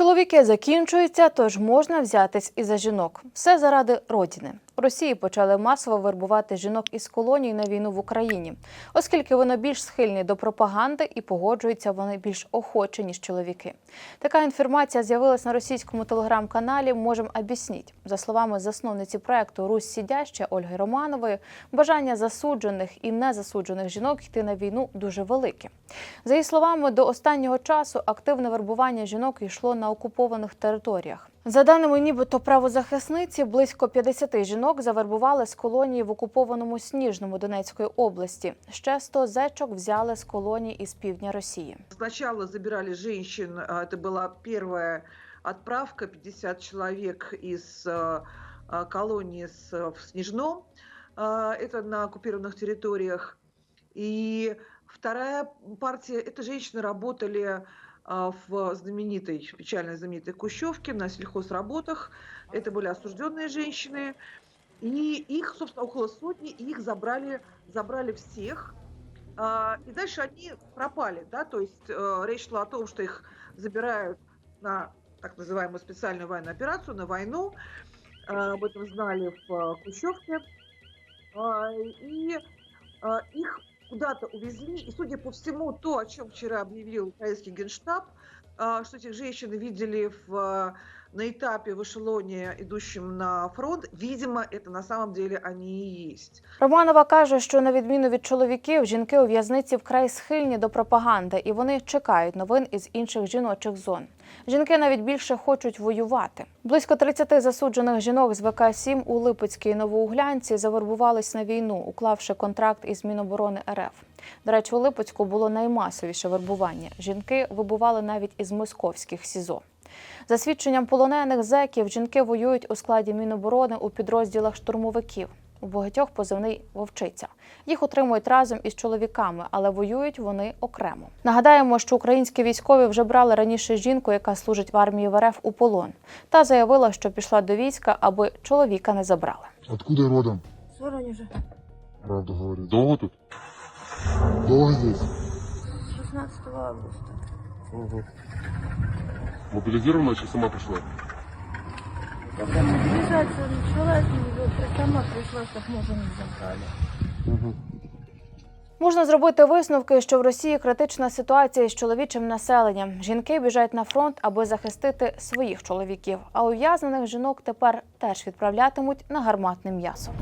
Чоловіки закінчуються, тож можна взятись і за жінок. Все заради родини. Росії почали масово вербувати жінок із колоній на війну в Україні, оскільки вони більш схильні до пропаганди і погоджуються вони більш охоче, ніж чоловіки. Така інформація з'явилась на російському телеграм-каналі Можем об'ясніть. За словами засновниці проекту Русь Сідяща Ольги Романової, бажання засуджених і незасуджених жінок йти на війну дуже велике. За її словами, до останнього часу активне вербування жінок йшло на окупованих територіях. За даними нібито правозахисниці, близько 50 жінок завербували з колонії в окупованому Сніжному Донецької області. Ще 100 зечок взяли з колоній із півдня Росії. Сначала забирали женщин, а, это была первая отправка, 50 человек из а, а, колонии с- в Снежном, а, это на оккупированных территориях. И вторая партия, это женщины работали а, в знаменитой, печально знаменитой Кущевке на сельхозработах. Это были осужденные женщины. и их, собственно, около сотни, и их забрали, забрали всех. А, И дальше они пропали, да, то есть э, речь шла о том, что их забирают на так называемую специальную военную операцию, на войну. А, Об этом знали в э, Хрущевке. А, И а, их куда-то увезли. И, судя по всему, то, о чем вчера объявил украинский генштаб, что этих женщин видели в, на этапе в эшелоне, идущем на фронт, видимо, это на самом деле они и есть. Романова каже, що на відміну від чоловіків, жінки у в'язниці вкрай схильні до пропаганди, і вони чекають новин із інших жіночих зон. Жінки навіть більше хочуть воювати. Близько 30 засуджених жінок з ВК-7 у Липецькій Новоуглянці завербувались на війну, уклавши контракт із Міноборони РФ. До речі, у Липецьку було наймасовіше вербування. Жінки вибували навіть із московських СІЗО. За свідченням полонених зеків, жінки воюють у складі Міноборони у підрозділах штурмовиків. У багатьох позивний вовчиця. Їх отримують разом із чоловіками, але воюють вони окремо. Нагадаємо, що українські військові вже брали раніше жінку, яка служить в армії в РФ у полон, та заявила, що пішла до війська, аби чоловіка не забрали. Откуда родом? С Воронежа. Правду говорит. Долго тут? Долго здесь? 16 августа. Угу. Мобилизирована, чи сама пришла? Когда мобилизация началась, сама пришла, чтобы мужа не забрали. Угу. Можна зробити висновки, що в Росії критична ситуація з чоловічим населенням. Жінки біжать на фронт, аби захистити своїх чоловіків. А ув'язнених жінок тепер теж відправлятимуть на гарматне м'ясо.